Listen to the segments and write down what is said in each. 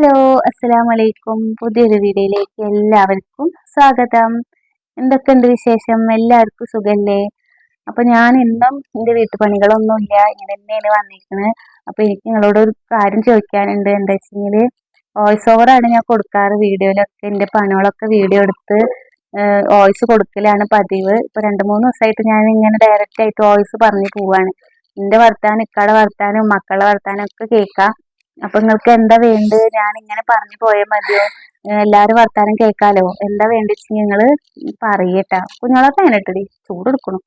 Hello അസ്സലാം വലൈക്കും പുതിയൊരു വീഡിയോയിലേക്ക് എല്ലാവർക്കും സ്വാഗതം. എന്തൊക്കെയുണ്ട് വിശേഷം? എല്ലാവർക്കും സുഖല്ലേ? അപ്പൊ ഞാൻ ഇന്നും എന്റെ വീട്ടുപണികളൊന്നുമില്ല. ഇങ്ങനെ തന്നെയാണ് വന്നിരിക്കുന്നത്. അപ്പൊ എനിക്ക് നിങ്ങളോട് ഒരു കാര്യം ചോദിക്കാനുണ്ട്. എന്താ വെച്ചാൽ വോയിസ് ഓവറാണ് ഞാൻ കൊടുക്കാറ്. വീഡിയോയിലൊക്കെ എന്റെ പണികളൊക്കെ വീഡിയോ എടുത്ത് വോയിസ് കൊടുക്കലാണ് പതിവ്. ഇപ്പൊ രണ്ട് മൂന്ന് ദിവസമായിട്ട് ഞാൻ ഇങ്ങനെ ഡയറക്റ്റ് ആയിട്ട് വോയിസ് പറഞ്ഞു പോവാണ്. എന്റെ വർത്താനം ഇക്കാടെ വർത്താനം മക്കളുടെ വർത്താനം ഒക്കെ കേൾക്കാം. അപ്പൊ നിങ്ങൾക്ക് എന്താ വേണ്ടത്? ഞാൻ ഇങ്ങനെ പറഞ്ഞു പോയാൽ മതിയോ? എല്ലാരും വർത്താനം കേൾക്കാലോ? എന്താ വേണ്ടെച്ച് നിങ്ങൾ പറയട്ടാ. കുഞ്ഞോളൊക്കെ അതിനിട്ടടി ചൂട് എടുക്കണം.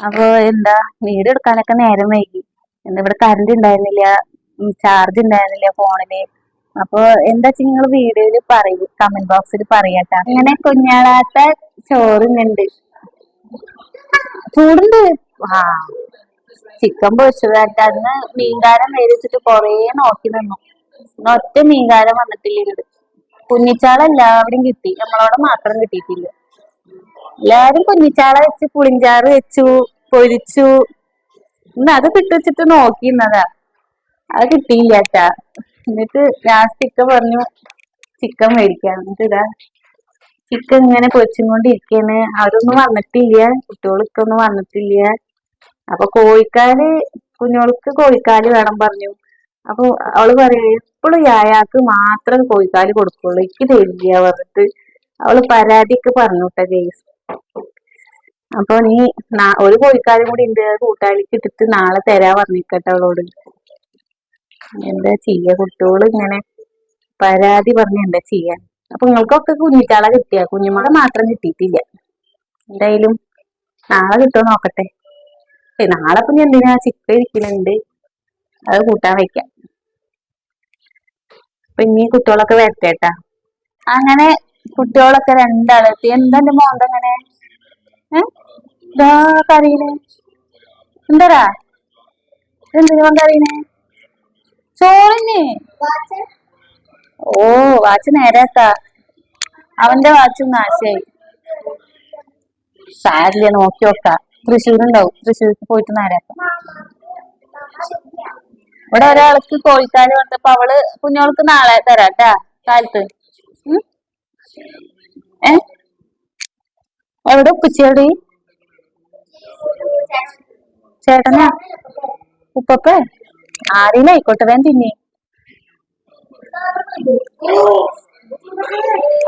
അപ്പൊ എന്താ വീട് എടുക്കാനൊക്കെ നേരം വൈകി. എന്താ ഇവിടെ കറണ്ട് ഉണ്ടായിരുന്നില്ല ചാർജ് ഉണ്ടായിരുന്നില്ല ഫോണിൽ. അപ്പൊ എന്താ വെച്ചാൽ നിങ്ങൾ വീഡിയോയിൽ പറയൂ കമന്റ് ബോക്സിൽ പറയട്ടാ. അങ്ങനെ കുഞ്ഞാളാത്ത ചോറുന്നുണ്ട് ചൂടുണ്ട്. ആ. ചിക്കൻ പൊരിച്ചതായിട്ട് അന്ന് മീൻകാരൻ മേടിച്ചിട്ട് കൊറേ നോക്കി നിന്നു. ഒറ്റ മീൻകാരൻ വന്നിട്ടില്ല ഇങ്ങട് കുഞ്ഞിച്ചാള എല്ലാവരും കിട്ടി. നമ്മളോട് മാത്രം കിട്ടിയിട്ടില്ല. എല്ലാരും കുഞ്ഞിച്ചാള വെച്ച് പുളിഞ്ചാറ് വെച്ചു പൊരിച്ചു. ഇന്ന് അത് കിട്ടിച്ചിട്ട് നോക്കിന്നതാ അത് കിട്ടിയില്ല കേട്ടാ. എന്നിട്ട് ലാസ്റ്റ് ഇക്ക പറഞ്ഞു ചിക്കൻ മേടിക്കാൻ എന്നിട്ട് ഇതാ ചിക്കൻ ഇങ്ങനെ പൊരിച്ചും കൊണ്ടിരിക്കാണ് അവരൊന്നും വന്നിട്ടില്ല. കുട്ടികളൊക്കെ ഒന്നും വന്നിട്ടില്ല. അപ്പൊ കോഴിക്കാൽ കുഞ്ഞോൾക്ക് കോഴിക്കാൽ വേണം പറഞ്ഞു. അപ്പൊ അവൾ പറയാ എപ്പോഴും യായാക്ക് മാത്രം കോഴിക്കാൽ കൊടുക്കുള്ളൂ. എനിക്ക് തരില്ല പറഞ്ഞിട്ട് അവൾ പരാതിക്ക് കേട്ടോ ജെയ്സ് അപ്പൊ നീ ഒരു കോഴിക്കാലും കൂടി ഉണ്ട് അത് കൂട്ടാലിക്ക് ഇട്ടിട്ട് നാളെ തരാ പറഞ്ഞിക്കട്ടെ അവളോട്. എന്താ ചെയ്യ? കുട്ടികൾ ഇങ്ങനെ പരാതി പറഞ്ഞ എന്താ ചെയ്യാൻ അപ്പൊ നിങ്ങൾക്കൊക്കെ കുഞ്ഞിറ്റാളെ കിട്ടിയ? കുഞ്ഞുമോളെ മാത്രം കിട്ടിയിട്ടില്ല. എന്തായാലും നാളെ കിട്ടുമോ നോക്കട്ടെ. നാളെ പിന്നെ എന്തിനാ? ചിക്കൻ ഇരിക്കുന്നുണ്ട് അത് കൂട്ടാൻ വെക്കാം അപ്പൊ ഇനി കുട്ടികളൊക്കെ വരട്ടേട്ടാ. അങ്ങനെ കുട്ടികളൊക്കെ രണ്ടാളെത്തി എന്താ എന്റെ മോന്ത അങ്ങനെ? ഏ? കറിയണേ എന്താടാ? എന്തിനു മോൻ കറിയണേ ചോറിന്. ഓ വാച്ച് നേരത്താ. അവന്റെ വാച്ചും നാശായി. സാരില്ല നോക്കി നോക്കാം. തൃശ്ശൂരുണ്ടാവും. തൃശ്ശൂർക്ക് പോയിട്ട് നേരാക്കാം ഇവിടെ ഒരാൾക്ക് കോഴിക്കാൽ വന്നപ്പോ അവൾ കുഞ്ഞോൾക്ക് നാളെ തരാട്ടാ കാലത്ത്? ഏ? എവിടെ ഉപ്പിച്ചേടി ചേട്ടനാ? ഉപ്പപ്പ? ആരെയും ആയിക്കോട്ടെ വേൻ തിന്നി.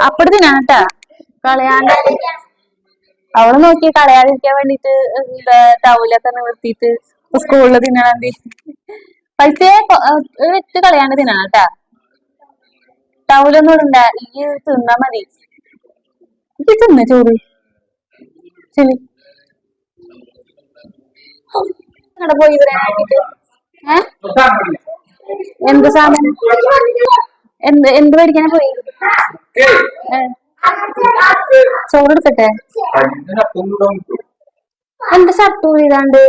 അപ്പടി തിന്നാട്ടാ കളയാണ്ട്. അവൾ നോക്കി കളയാതിരിക്കാൻ വേണ്ടിട്ട് എന്താ ടൗലൊക്കെ നിവർത്തിയിട്ട് സ്കൂളിൽ തിന്നണം പക്ഷേ വെച്ച് കളയാണ്ട് തിന്നണം കേട്ടാ ടൗലൊന്നും ഇടണ്ട ഈ തിന്നാ മതി. ഈ തിന്ന ചോറ്. ശരി. അവിടെ പോയി എന്ത് സാധനം? എന്ത് എന്ത് പഠിക്കാനാ പോയി? ചോറ് എടുക്കട്ടെ എന്റെ ഷർട്ട് ഊരിടാണ്ട്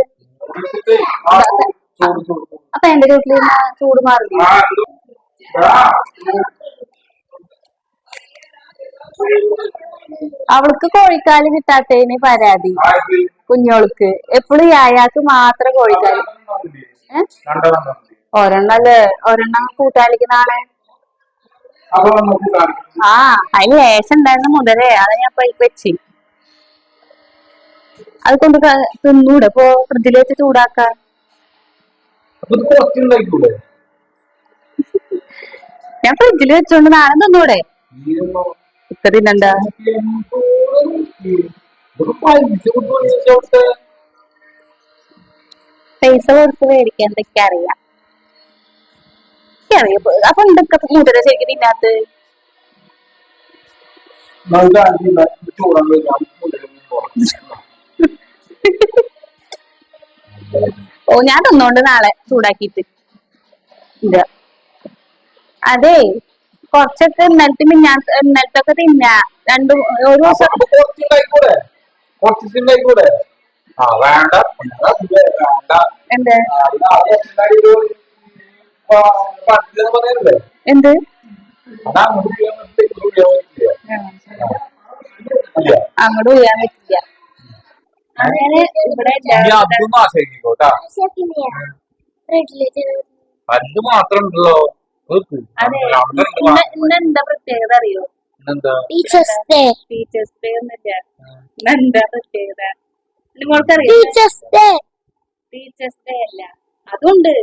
അപ്പൊ എന്റെ വീട്ടിൽ ചൂട് മാറില്ല? അവൾക്ക് കോഴിക്കാൽ കിട്ടാത്തതിന് പരാതി. കുഞ്ഞോൾക്ക്. എപ്പോഴും യായാക്ക് മാത്രം കോഴിക്കാൽ? ഒരെണ്ണല്ലേ ഒരെണ്ണം കൂട്ടാലിക്ക് നാളെ ആ അതിന് ലേശം ഉണ്ടായിരുന്ന മുതലേ. അത് ഞാൻ ഇപ്പൊ വെച്ച്. അത് കൊണ്ട് ക- തിന്നൂടെ? ഇപ്പൊ ഫ്രിഡ്ജിലേക്ക് ചൂടാക്കാൻ ഞാൻ ഫ്രിഡ്ജിൽ വെച്ചോണ്ട് നാളെ തിന്നൂടെ? ഇപ്പൊ തിന്നണ്ട? പൈസ കൊടുത്ത് മേടിക്കാൻ എന്തൊക്കെ അറിയാം. എനിക്കറിയാം. അപ്പൊ എന്തൊക്കെ മുതല ശരിക്കും ഇതിനകത്ത് ഓ ഞാൻ തന്നോണ്ട് നാളെ ചൂടാക്കിട്ട് ഇല്ല. അതെ കൊറച്ചൊക്കെ ഇന്നലത്തെ മിഞ്ഞാ ഇന്നലത്തൊക്കെ തിന്നാ. രണ്ടു ഒരു ദിവസം എന്താ? എന്ത്? അങ്ങോട്ട് ചെയ്യാൻ പറ്റില്ല, അതും മാത്രം ഉണ്ടല്ലോ. പ്രത്യേകത അറിയോ? ടീച്ചേഴ്സ് ഡേ ടീച്ചേഴ്സ് ഡേ ഒന്നുമില്ല. പ്രത്യേകത? ടീച്ചേഴ്സ് ഡേ ടീച്ചേഴ്സ് ഡേ അല്ല. അതുണ്ട്.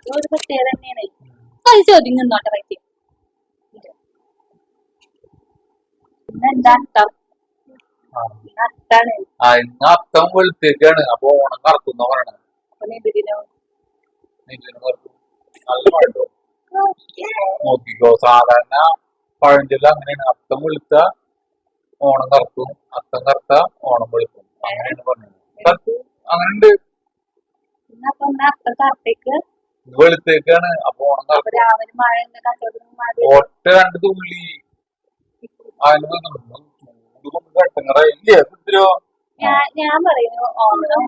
അതും ഒരു പ്രത്യേകത തന്നെയാണ്. അത് ചോദ്യം റൈറ്റ് അർത്ഥം? വെളുത്തേക്കാണ്. അപ്പൊ ഓണം കറക്കുന്ന പറയണത് നോക്കിക്കോ. സാധാരണ പഴഞ്ചൊല്ല അങ്ങനെയാണ്. അത്തം വെളുത്ത ഓണം കറക്കും അത്തം കറുത്ത ഓണം വെളുക്കും. അങ്ങനെയാണ് പറഞ്ഞത്. അങ്ങനെയുണ്ട്. അർത്ഥം കറത്തേക്ക് വെളുത്തേക്കാണ് അപ്പൊ ഒറ്റ രണ്ട് തുള്ളി അതിന് ചൂട് ഇല്ലേ ഞാൻ പറയുന്നു ഓണം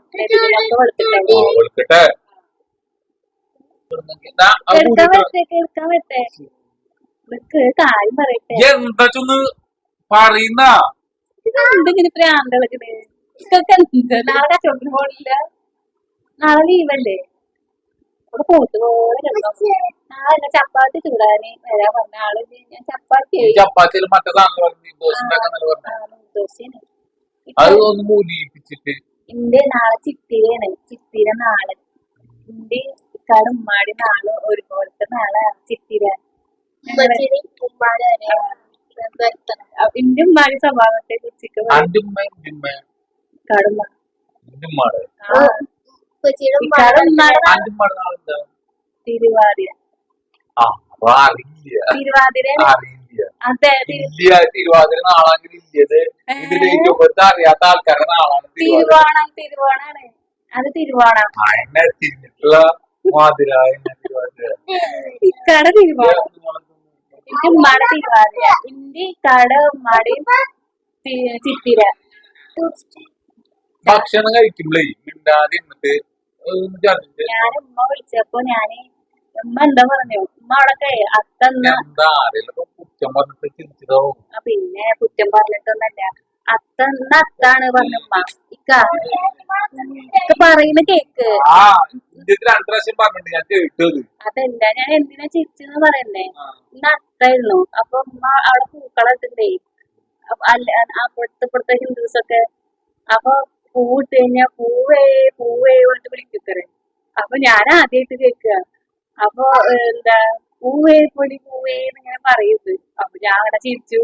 പറയുന്ന? നാളെ കച്ചവടത്തിന് പോണില്ല? നാളെ ലീവല്ലേ ഇവിടെ കിടന്നു ചപ്പാത്തി ചൂടാന് വരാൻ പറഞ്ഞ ആൾ ഞാൻ ചപ്പാത്തി ചപ്പാത്തിയിൽ മറ്റേ സാധനം പറഞ്ഞു? ദോശ ഇന്റെ നാളെ ചിത്തിരയാണ്. ചിത്തിര നാളെ. ഇന്റെ ഇക്കാട് ഉമ്മാടി നാൾ ഒരുപോലത്തെ നാളെ ചിത്തിര. ഇന്റെ ഉമ്മാടി സ്വഭാവത്തെ കുറിച്ച് കടുമ്മ തിരുവാതിര. തിരുവാതിര. നാളാണെങ്കിൽ ഇല്ലത് ഇത് ഡേറ്റ് ഓഫ് ബർത്ത് അറിയാത്ത ആൾക്കാരുടെ നാളാണ് അത് തിരുവോണം. ആ എന്നെ തിരിഞ്ഞിട്ടുള്ള മാതിര എന്നെ തിരുവാതിര. ഇക്കാട് തിരുവോണം. എന്റെ ഉമ്മാടെ തിരുവാതിര. എന്റെ ഇക്കാട് ഉമ്മാടെ തി- ചിത്തിര. ഭക്ഷണം കഴിക്കുമ്പോഴേ മിണ്ടാതെ എന്നിട്ട് ഞാൻ ഉമ്മ വിളിച്ചപ്പോ ഞാൻ ഉമ്മ എന്താ പറഞ്ഞു? ഉമ്മ അവിടെ അത്തന്ന എന്താ ആരെങ്കിലും കുറ്റം പറഞ്ഞിട്ട് ചിരിച്ചതാവും ആ, പിന്നെ കുറ്റം പറഞ്ഞിട്ടൊന്നല്ല അത്തന്ന അത്താണ് പറഞ്ഞു ഉമ്മ. ഇക്ക പറയുന്ന കേക്ക്. അതല്ല ഞാൻ എന്തിനാ ചിരിച്ചെന്ന് പറയുന്നേ. ഇന്ന് അത്തായിരുന്നു അപ്പൊ ഉമ്മ അവിടെ പൂക്കളത്തിണ്ടേ അപ്പൊ അല്ല അപ്പുറത്തെ ഇപ്പുറത്തെ ഹിന്ദുസൊക്കെ അപ്പൊ പൂവിട്ട് കഴിഞ്ഞാ പൂവേ പൂവേ കൊണ്ട് വിളിക്കത്തറേ അപ്പൊ ഞാൻ ആദ്യമായിട്ട് കേൾക്കുക അപ്പൊ എന്താ പൂവേ പൊടി പൂവേ എന്നിങ്ങനെ പറയുന്നത്. അപ്പൊ ഞാൻ അവിടെ ചിരിച്ചു.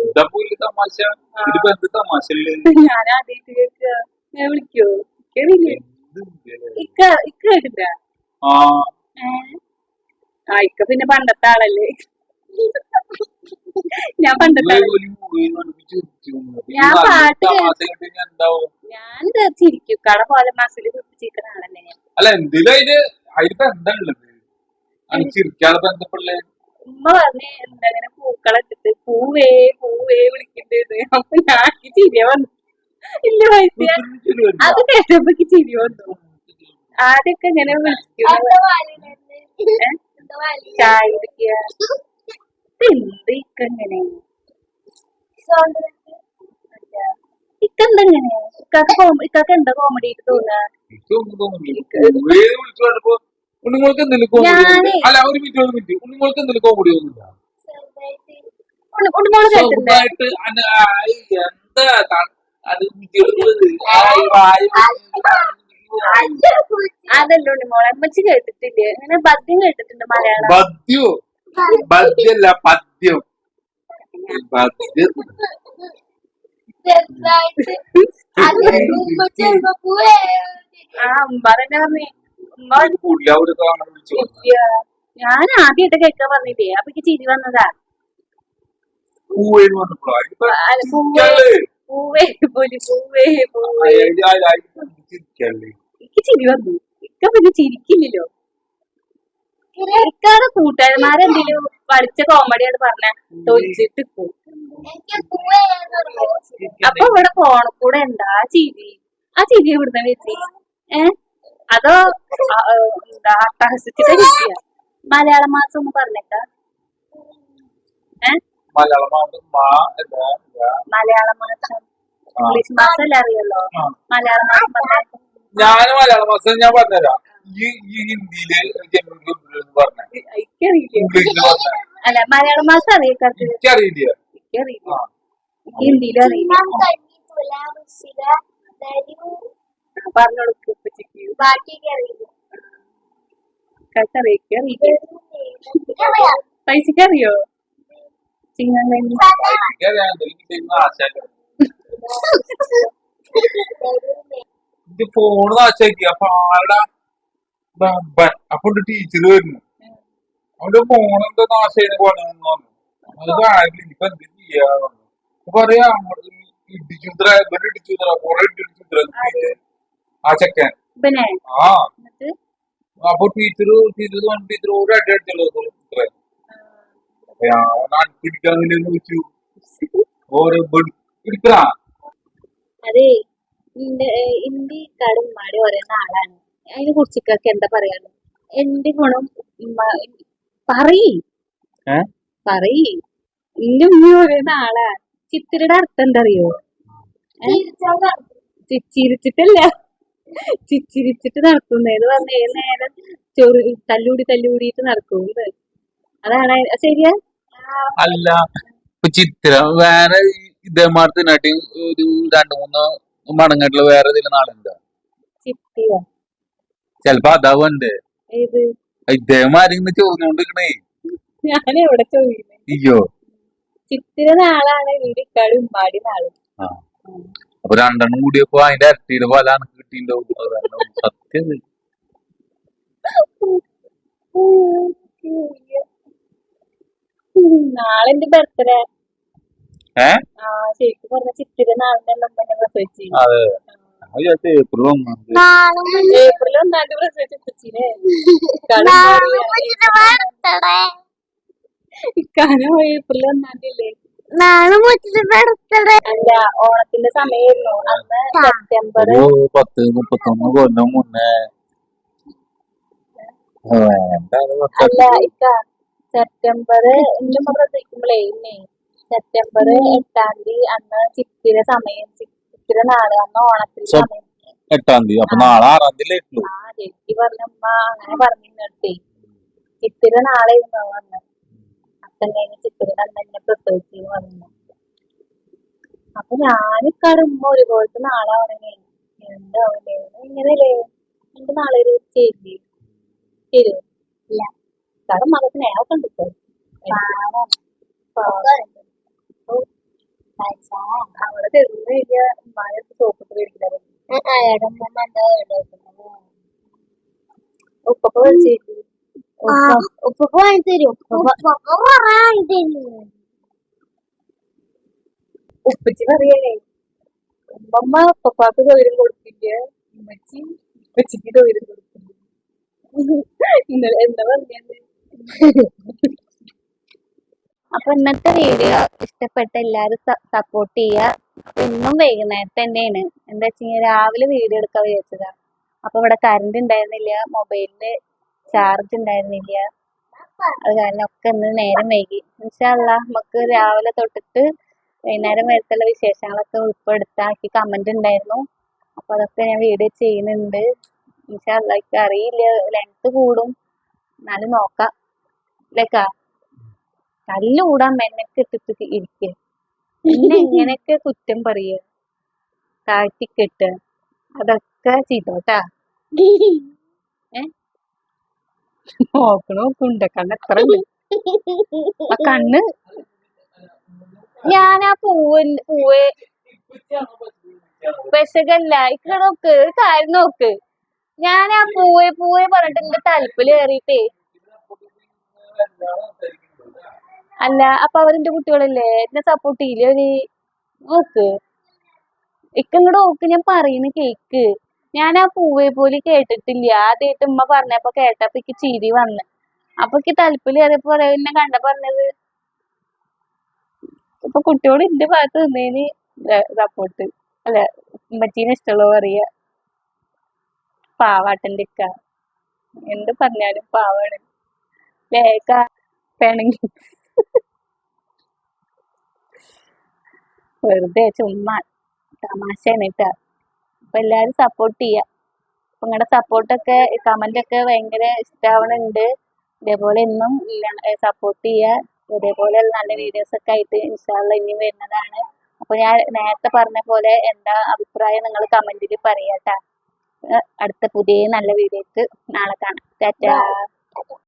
ഞാൻ ആദ്യമായിട്ട് കേൾക്കുക ഞാൻ വിളിക്കോ? ഇക്ക ഇക്ക കേട്ടില്ല ആ. ഇക്ക പിന്നെ പണ്ടത്തെ ആളല്ലേ? ഞാൻ പണ്ടത്തെ ഞാൻ പാട്ട് പാട്ട് ഞാൻ കട പോലെ ആളല്ലേ ഞാൻ? അല്ല എന്തിലും അതിലിപ്പോ എന്താ ഉള്ളത്? അത് ചിരിക്കാതെ ബന്ധപ്പെടലേ? ഉമ്മ പറഞ്ഞ് എന്താ ഇങ്ങനെ പൂക്കളിട്ടിട്ട് പൂവേ പൂവേ വിളിക്കണ്ടേന്ന്. അപ്പൊ ഞാൻ ചിരി വന്നു. ഇല്ല വയസ്സ് അത് കേട്ടപ്പോ ചിരി വന്നു. ആദ്യമൊക്കെ ഇങ്ങനെ വിളിക്കും. ചായ കുടിക്കുക. എന്ത് ഇക്ക ഇങ്ങനെ ഇക്കെന്തെങ്ങനെ ഇക്കാക്ക് ഇക്കാക്ക് എന്താ കോമഡി ആയിട്ട് തോന്നുക എനിക്കൊന്നും വേറെ വിളിച്ചു കണ്ടപ്പോ ഉണ്ണിങ്ങൾക്ക് എന്തെങ്കിലും കോമഡി അല്ല ഒരു മിനിറ്റ് ഒരു മിനിറ്റ് ഉണ്ണിങ്ങൾക്ക് എന്തെങ്കിലും കോമഡി ഒന്നുമില്ല എന്താ അത് അതല്ല ഉണ്ണിമോളെ അമ്മച്ചി കേട്ടിട്ടില്ലേ? അങ്ങനെ പദ്യം കേട്ടിട്ടുണ്ട് മലയാളം. പദ്യോ? പദ്യല്ല പദ്യം. പദ്യം. ആ ഉമ്മ തന്നെ പറഞ്ഞേ ഉമ്മ ഇല്ല. ഞാൻ ആദ്യമായിട്ട് കേൾക്കാൻ പറഞ്ഞില്ലേ? അപ്പൊ എനിക്ക് ചിരി വന്നതാ. പൂവേന്ന് പറഞ്ഞപ്പോഴോ? അതിപ്പോ അല്ല, പൂവേ. ചിരിക്കാല്ലേ? പൂവേ പൊലി പൂവേ പൂവേ. അയാൾ ആ- ആ ചിരിക്കാല്ലേ? എനിക്ക് ചിരി വന്നു. ഇക്ക പിന്നെ ചിരിക്കില്ലല്ലോ. ഇക്കാടെ കൂട്ടുകാരന്മാരെന്തെങ്കിലും പഠിച്ച കോമഡിയാണ് പറഞ്ഞ. തൊഴിച്ചിട്ട് നിക്കും. അപ്പൊ ഇവിടെ ഫോണിൽ കൂടെ എന്താ ചിരി. ആ ചിരി ഇവിടുന്ന് വെച്ചി ഏ? അതോ എന്താ അട്ടഹസിച്ചിട്ട് കിട്ടിയ മലയാള മാസം ഒന്ന് പറഞ്ഞേക്ക. ഏ? മലയാളം മാസം ഇംഗ്ലീഷ് മാസം അല്ലേ അറിയല്ലോ. മലയാള മാസം ഞാൻ മലയാള മാസം ഞാൻ പറഞ്ഞുതരാം. ഈ ഈ ഹിന്ദിയിൽ പറഞ്ഞ. അല്ല മലയാള മാസം അറിയിക്കാർക്ക്. എനിക്കറിയില്ല എനിക്ക് ഹിന്ദിയിലും അറിയില്ല നാം കഞ്ഞി തുല വൃശ്ചിക ധനു പറഞ്ഞു കൊടുക്കും ഉപ്പച്ചിക്ക്. ബാക്കിയൊക്കെ അറിയില്ല കറിയൊക്കെ അറിയില്ല. അറിയാം. പൈസക്ക് അറിയോ ചിങ്ങം കഴിഞ്ഞ് എനിക്കറിയാം എന്തെങ്കിലും ചെയ്യുന്ന ആശാക്ക ഇത് ഫോണ് നാശാക്കി അപ്പൊ ആരുടെ അപ്പൊ ടീച്ചർ വരുന്നു അവന്റെ ഫോൺ എന്താ നാശം പോലെ ഇപ്പൊ അത് അപ്പൊ പറയാ അങ്ങോട്ട് ഇടിച്ചുത്ര ഇവർ ഇടിച്ചുത്ര കൊറേ ഇടിച്ചുത്ര ആ ചെക്കൻ. ആ. അപ്പൊ ടീച്ചർ ടീച്ചർ ടീച്ചർ ഒരു അടി അടിച്ചല്ലോ ഇത്ര ഞാൻ അടുപ്പിടിക്കാൻ വേണ്ടി വിളിച്ചു. ഓരോ എടുക്കണ അതെ ഹിന്ദി കടുമ്മാടി പറയുന്ന ആളാണ് അതിനെ കുറിച്ചൊക്കെ എന്താ പറയാറ് എന്റെ ഗുണം പറയേ. പറയ്? പറയ്. എന്റെ ഉമ്മ പറയുന്ന ആളാ ചിത്തിരിയുടെ അർത്ഥം എന്തറിയോ അറിയോ ചിച്ചിരിച്ചിട്ടല്ല. ചിച്ചിരിച്ചിട്ട് നടക്കുന്നത് പറഞ്ഞ ഏത് നേരം ചൊറി തല്ലൂടി തല്ലൂടിയിട്ട് നടക്കുന്നത് അതാണ് അത് ശരിയാ? അല്ല ചിത്ര വേറെ ഇതേമാർത്തിനായിട്ട് ഒരു രണ്ടു മൂന്ന് മടങ്ങായിട്ടുള്ള വേറെ ഏതെങ്കിലും നാളുണ്ടോ ചെലപ്പോ അതാവുണ്ട് ഇതേമാരി ഇദ്ദേഹമാരിങ്ങനെ ചോദിച്ചോണ്ടിരിക്കണേ. ഞാൻ എവിടെ ചോദിക്കുന്നത് അയ്യോ. ചിത്തിര നാളാണ് വീടിക്കാട് ഉമ്മാടി നാൾ അപ്പൊ രണ്ടെണ്ണം കൂടിയപ്പോ അതിന്റെ ഇരട്ടിയുടെ പല അനക്ക് അതാണ് സത്യം. നാളെ എന്റെ ബർത്ത്ഡേ ശരിക്കും പറഞ്ഞ ചിത്തിര നാളിന്റെ നമ്മനെ പ്രസവിച്ചു. ഏപ്രിൽ ഒന്നാം തീയതി. നാളെ ഏപ്രിൽ ഒന്നാം തീയതി പ്രസവിച്ച ഉപ്പച്ചിനെ നാളെ മുച്ചിന്റെ ബർത്ത്ഡേ ഇക്കാനോ ഏപ്രിൽ ഒന്നാം തീയതി നാളെ മുച്ചിന്റെ ബർത്ത്ഡേ അല്ല ഓണത്തിന്റെ സമയമായിരുന്നു. അന്ന് സെപ്റ്റംബർ ഒരു പത്ത് മുപ്പത്തൊന്ന് കൊല്ലം മുന്നേ. ആ, വേണ്ട അത് വെക്കാം. അല്ല ഇക്ക സെപ്റ്റംബർ എന്റെ ഇന്നേ. സെപ്റ്റംബർ എട്ടാം തീയതി അന്ന് ചിത്തിര സമയം ചിത്തിര നാളെ അന്ന് ഓണത്തിന്റെ സമയം. എട്ടാം തീയതി. അപ്പൊ നാളെ ആറാം തീയതി ആയിട്ടുള്ളൂ ആ ചേച്ചി അങ്ങനെ പറഞ്ഞിട്ടേ ചിത്തിര നാളെ ഇരുന്നോ വന്ന് അച്ഛൻ കഴിഞ്ഞ് തന്നെ അന്ന് ചെയ്ത് വന്നു. അപ്പൊ ഞാനിക്കാട് ഉമ്മ ഒരുപോലത്തെ നാളാവണേ. എന്താവണേ ഇങ്ങനെയല്ലേ എന്റെ നാളെ ഒരു ചേച്ചി. ശരി. ഇല്ല. കാരണം മകൾക്ക് സ്നേഹമൊക്കെ കണ്ടിട്ടോ. അവിടെ ചെന്ന് വലിയ സോപ്പിട്ട് ഉപ്പൊക്കെ വിളിച്ചേക്ക് ഉപ്പ പോയി തരും ഉപ്പച്ചി പറയണേ ഉമ്മമ്മ ഉപ്പപ്പാക്ക് തൊഴിലും കൊടുക്കില്ല ഉമ്മച്ചി ഉപ്പച്ചിക്ക് തൊഴിലും കൊടുക്കില്ല ഇന്നലെ എന്താ പറഞ്ഞത്? അപ്പൊ ഇന്നത്തെ വീഡിയോ ഇഷ്ടപ്പെട്ട എല്ലാരും സപ്പോർട്ട് ചെയ്യുക ഇന്നും വൈകുന്നേരത്തെ തന്നെയാണ്. എന്താ വെച്ചാൽ രാവിലെ വീഡിയോ എടുക്കാൻ വിചാരിച്ചതാ. അപ്പൊ ഇവിടെ കറണ്ട് ഉണ്ടായിരുന്നില്ല. മൊബൈലിൽ ചാർജ് ഉണ്ടായിരുന്നില്ല. അത് കാരണം ഒക്കെ ഇന്ന് നേരം വൈകി. ഇൻഷാല്ല നമുക്ക് രാവിലെ തൊട്ടിട്ട് വൈകുന്നേരം വരത്തുള്ള വിശേഷങ്ങളൊക്കെ ഉൾപ്പെടുത്താക്കി കമന്റ് ഉണ്ടായിരുന്നു. അപ്പൊ അതൊക്കെ ഞാൻ വീഡിയോ ചെയ്യുന്നുണ്ട്. ഇൻഷാല്ല എനിക്ക് അറിയില്ല. ലെങ്ത് കൂടും. എന്നാലും നോക്കാം. ഇല്ലേക്കാ തല്ലുകൂടാൻ മെനക്ക് ഇട്ടിട്ട് ഇരിക്കുക പിന്നെ എങ്ങനെയൊക്കെ കുറ്റം പറയുക കാട്ടിക്കെട്ടുക അതൊക്കെ ചെയ്തോട്ടാ. നോക്കണോ? കുണ്ടക്കണ്ണ് എത്ര ആ കണ്ണ്. ഞാൻ ആ പൂവ് പൂവ് വിശകല്ല. ഇക്ക നോക്ക്. കാര്യം നോക്ക്. ഞാൻ ആ പൂവെ പൂവെ പറഞ്ഞിട്ട് എന്റെ തലപ്പിൽ കയറിയിട്ടേ അല്ല അപ്പൊ അവരെന്റെ കുട്ടികളല്ലേ? എന്നെ സപ്പോർട്ട് ചെയ്യില്ല നീ? നോക്ക്. ഇക്ക നോക്ക്. ഞാൻ പറയുന്ന കേക്ക്. ഞാൻ ആ പൂവേ പോലെ കേട്ടിട്ടില്ല. ആദ്യമായിട്ട് ഉമ്മ പറഞ്ഞപ്പോ കേട്ടപ്പോ എനിക്ക് ചിരി വന്ന്. അപ്പൊ എനിക്ക് തലപ്പിൽ കയറിയപ്പോ എന്നെ കണ്ട പറഞ്ഞത് ഇപ്പൊ കുട്ടിയോട് എന്റെ ഭാഗത്ത് നിന്നേന് സപ്പോർട്ട് അല്ല ഉമ്മച്ചീനെ ഇഷ്ടമുള്ള പറയാ. പാവാട്ടന്റെ ഇക്ക. എന്ത് പറഞ്ഞാലും പാവാണ്. ലേക്ക പെണങ്ങി വെറുതെ ചുമ്മാ തമാശയാണ് കേട്ടാ അപ്പൊ എല്ലാരും സപ്പോർട്ട് ചെയ്യാ. നിങ്ങളുടെ സപ്പോർട്ടൊക്കെ കമന്റ് ഒക്കെ ഭയങ്കര ഇഷ്ടാവണുണ്ട്. ഇതേപോലെ എന്നും സപ്പോർട്ട് ചെയ്യുക ഇതേപോലെ നല്ല വീഡിയോസ് ഒക്കെ ആയിട്ട് ഇൻഷാല്ല ഇനി വരുന്നതാണ്. അപ്പൊ ഞാൻ നേരത്തെ പറഞ്ഞ പോലെ എന്താ അഭിപ്രായം നിങ്ങൾ കമന്റിൽ പറയാട്ടാ. അടുത്ത പുതിയ നല്ല വീഡിയോക്ക് നാളെ കാണാം. ടാറ്റാ.